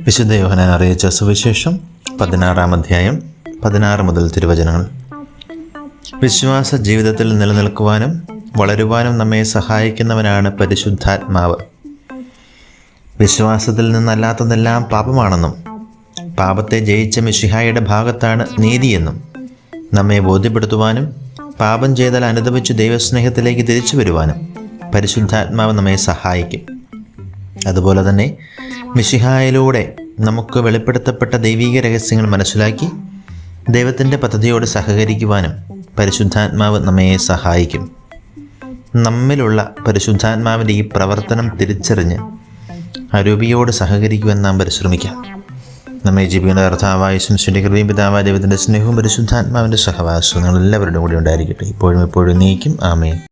വിശുദ്ധ യോഹനാൻ അറിയിച്ച സുവിശേഷം പതിനാറാം അധ്യായം പതിനാറ് മുതൽ തിരുവചനങ്ങൾ. വിശ്വാസ ജീവിതത്തിൽ നിലനിൽക്കുവാനും വളരുവാനും നമ്മെ സഹായിക്കുന്നവനാണ് പരിശുദ്ധാത്മാവ്. വിശ്വാസത്തിൽ നിന്നല്ലാത്തതെല്ലാം പാപമാണെന്നും പാപത്തെ ജയിച്ച മിഷിഹായുടെ ഭാഗത്താണ് നീതിയെന്നും നമ്മെ ബോധ്യപ്പെടുത്തുവാനും പാപം ചെയ്താൽ അനുദപിച്ച് ദൈവസ്നേഹത്തിലേക്ക് തിരിച്ചു വരുവാനും. പരിശുദ്ധാത്മാവ് നമ്മെ സഹായിക്കും. അതുപോലെ തന്നെ മിഷിഹായിലൂടെ നമുക്ക് വെളിപ്പെടുത്തപ്പെട്ട ദൈവീക രഹസ്യങ്ങൾ മനസ്സിലാക്കി ദൈവത്തിന്റെ പദ്ധതിയോട് സഹകരിക്കുവാനും പരിശുദ്ധാത്മാവ് നമ്മെ സഹായിക്കും. നമ്മിലുള്ള പരിശുദ്ധാത്മാവിന്റെ ഈ പ്രവർത്തനം തിരിച്ചറിഞ്ഞ് അരൂപിയോട് സഹകരിക്കുവാൻ നാം പരിശ്രമിക്കാം. നമ്മെ ജീവിക്കുന്ന കർത്താവായ ശംശിന്റെ കൃപയും പിതാവായ ദൈവത്തിന്റെ സ്നേഹവും പരിശുദ്ധാത്മാവിന്റെ സഹവാസവും നിങ്ങൾ എല്ലാവരുടെ കൂടി ഉണ്ടായിരിക്കട്ടെ. ഇപ്പോഴും എപ്പോഴും നീക്കും. ആമേൻ.